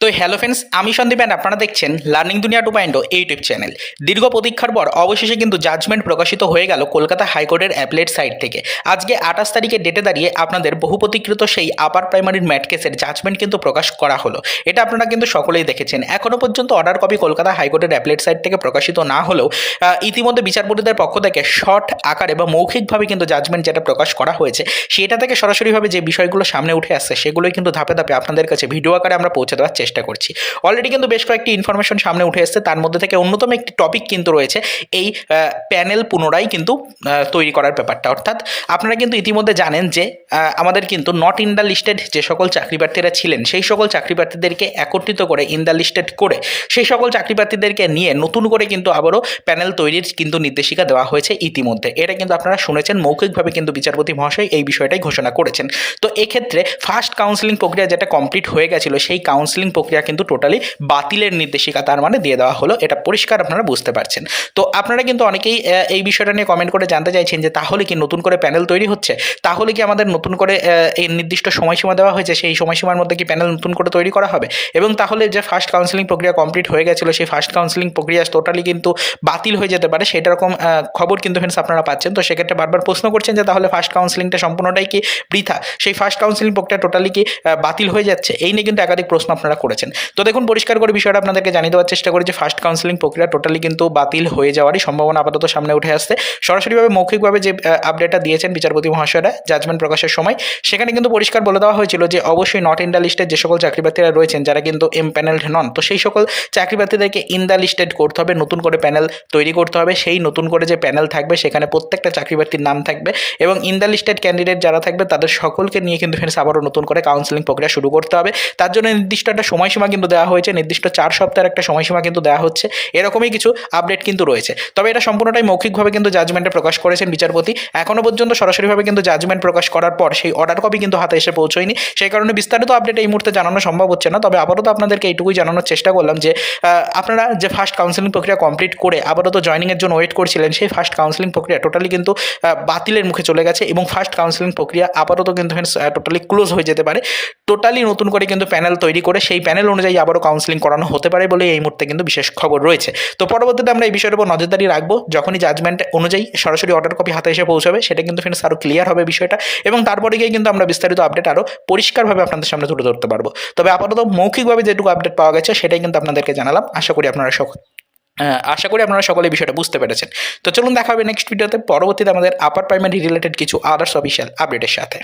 তো hello friends আমি Sandeep and আপনারা দেখছেন লার্নিং দুনিয়া টু পয়েন্ট ইউটিউব চ্যানেল দীর্ঘ প্রতীক্ষার পর অবশেষে কিন্তু জাজমেন্ট প্রকাশিত হয়ে গেল কলকাতা হাইকোর্টের অ্যাপলেট সাইট থেকে। আজকে আঠাশ তারিখে ডেটে দাঁড়িয়ে আপনাদের বহু প্রতীক্ষিত সেই আপার প্রাইমারির ম্যাট কেসের জাজমেন্ট কিন্তু প্রকাশ করা হলো। এটা আপনারা কিন্তু সকলেই দেখেছেন। এখনও পর্যন্ত অর্ডার কপি কলকাতা হাইকোর্টের অ্যাপলেট সাইট থেকে প্রকাশিত না হলেও ইতিমধ্যে বিচারপতিদের পক্ষ থেকে শর্ট আকারে বা মৌখিকভাবে কিন্তু জাজমেন্ট যেটা প্রকাশ করা হয়েছে, সেটা থেকে সরাসরিভাবে যে বিষয়গুলো সামনে উঠে আসছে, সেগুলোই কিন্তু ধাপে ধাপে আপনাদের কাছে ভিডিও আকারে আমরা পৌঁছে দেওয়ার চেষ্টা করছি। অলরেডি কিন্তু বেশ কয়েকটি ইনফরমেশন সামনে উঠে এসেছে। তার মধ্যে থেকে অন্যতম একটি টপিক কিন্তু রয়েছে এই প্যানেল পুনরায় কিন্তু তৈরি করার ব্যাপারটা। অর্থাৎ আপনারা কিন্তু ইতিমধ্যে জানেন যে আমাদের কিন্তু নট ইন দ্য লিস্টেড যে সকল চাকরি প্রার্থীরা ছিলেন, সেই সকল চাকরি প্রার্থীদেরকে একত্রিত করে ইন দ্য লিস্টেড করে, সেই সকল চাকরি প্রার্থীদেরকে নিয়ে নতুন করে কিন্তু আবারও প্যানেল তৈরির কিন্তু নির্দেশিকা দেওয়া হয়েছে ইতিমধ্যে। এটা কিন্তু আপনারা শুনেছেন, মৌখিকভাবে কিন্তু বিচারপতি মহাশয় এই বিষয়টাই ঘোষণা করেছেন। তো এক্ষেত্রে ফার্স্ট কাউন্সিলিং প্রক্রিয়া যেটা কমপ্লিট হয়ে গেছিল, সেই কাউন্সিলিং প্রক্রিয়া কিন্তু টোটালি বাতিলের নির্দেশিকা, তার মানে দিয়ে দেওয়া হলো। এটা পরিষ্কার আপনারা বুঝতে পারছেন। তো আপনারা কিন্তু অনেকেই এই বিষয়টা নিয়ে কমেন্ট করে জানতে চাইছেন যে, তাহলে কি নতুন করে প্যানেল তৈরি হচ্ছে? তাহলে কি আমাদের নতুন করে এই নির্দিষ্ট সময়সীমা দেওয়া হয়েছে? সেই সময়সীমার মধ্যে কি প্যানেল নতুন করে তৈরি করা হবে? এবং তাহলে যে ফার্স্ট কাউন্সিলিং প্রক্রিয়া কমপ্লিট হয়ে গেছিল, সেই ফার্স্ট কাউন্সিলিং প্রক্রিয়া টোটালি কিন্তু বাতিল হয়ে যেতে পারে। সেটা রকম খবর কিন্তু ফ্রেন্ডস আপনারা পাচ্ছেন। তো সেক্ষেত্রে বারবার প্রশ্ন করছেন যে, তাহলে ফার্স্ট কাউন্সিলিংটা সম্পূর্ণটাই কি বৃথা? সেই ফার্স্ট কাউন্সিলিং প্রক্রিয়া টোটালি কি বাতিল হয়ে যাচ্ছে? এই নিয়ে কিন্তু একাধিক প্রশ্ন আপনারা করেছেন। তো দেখুন, পরিষ্কার করে বিষয়টা আপনাদেরকে জানিয়ে দেওয়ার চেষ্টা করি যে ফার্স্ট কাউন্সিলিং প্রক্রিয়া টোটালি কিন্তু বাতিল হয়ে যাওয়ারই সম্ভাবনা আপাতত সামনে উঠে আসছে। সরাসরিভাবে মৌখিকভাবে যে আপডেটটা দিয়েছেন বিচারপতি মহাশয়রা জাজমেন্ট প্রকাশের সময়, সেখানে কিন্তু পরিষ্কার বলে দেওয়া হয়েছিল যে অবশ্যই নট ইন দ্য লিস্টের যে সকল চাকরি প্রার্থীরা রয়েছেন, যারা কিন্তু এম প্যানেলড নন, তো সেই সকল চাকরি প্রার্থীদেরকে ইন দ্য লিস্টেড করতে হবে, নতুন করে প্যানেল তৈরি করতে হবে, সেই নতুন করে যে প্যানেল থাকবে, সেখানে প্রত্যেকটা চাকরি প্রার্থীর নাম থাকবে এবং ইন দ্য লিস্টেড ক্যান্ডিডেট যারা থাকবে, তাদের সকলকে নিয়ে কিন্তু ফ্রেন্ডস আবারও নতুন করে কাউন্সিলিং প্রক্রিয়া শুরু করতে হবে। তার জন্য নির্দিষ্ট একটা সময়সীমা কিন্তু দেওয়া হয়েছে, নির্দিষ্ট চার সপ্তাহের একটা সময়সীমা কিন্তু দেওয়া হচ্ছে, এরকমই কিছু আপডেট কিন্তু রয়েছে। তবে এটা সম্পূর্ণটাই মৌখিকভাবে কিন্তু জাজমেন্টে প্রকাশ করেছেন বিচারপতি। এখনও পর্যন্ত সরাসরিভাবে কিন্তু জাজমেন্ট প্রকাশ করার পর সেই অর্ডার কপি কিন্তু হাতে এসে পৌঁছয়নি। সেই কারণে বিস্তারিত আপডেট এই মুহূর্তে জানানো সম্ভব হচ্ছে না। তবে আপাতত আপনাদেরকে এইটুকুই জানানোর চেষ্টা করলাম যে আপনারা যে ফার্স্ট কাউন্সিলিং প্রক্রিয়া কমপ্লিট করে আপাতত জয়নিংয়ের জন্য ওয়েট করছিলেন, সেই ফার্স্ট কাউন্সিলিং প্রক্রিয়া টোটালি কিন্তু বাতিলের মুখে চলে গেছে এবং ফার্স্ট কাউন্সিলিং প্রক্রিয়া আপাতত কিন্তু টোটালি ক্লোজ হয়ে যেতে পারে। টোটালি নতুন করে কিন্তু প্যানেল তৈরি করে সেই প্যানেল অনুযায়ী আবারও কাউন্সিলিং করানো হতে পারে বলে এই মুহূর্তে কিন্তু বিশেষ খবর রয়েছে। তো পরবর্তীতে আমরা এই বিষয়ের উপর নজরদারি রাখব। যখনই জাজমেন্ট অনুযায়ী সরাসরি অর্ডার কপি হাতে এসে পৌঁছাবে সেটা কিন্তু ফ্রেন্ডস আরও ক্লিয়ার হবে বিষয়টা এবং তারপরে গিয়ে কিন্তু আমরা বিস্তারিত আপডেট আরও পরিষ্কারভাবে আপনাদের সামনে তুলে ধরতে পারব। তবে আপাতত মৌখিকভাবে যেটুকু আপডেট পাওয়া গেছে সেটাই কিন্তু আপনাদেরকে জানালাম। আশা করি আপনারা আহ, আশা করি আপনারা সকলে বিষয়টা বুঝতে পেরেছেন। তো চলুন দেখা হবে নেক্সট ভিডিওতে পরবর্তীতে আমাদের আপার প্রাইমারি রিলেটেড কিছু আদার্স অফিসিয়াল আপডেটের সাথে।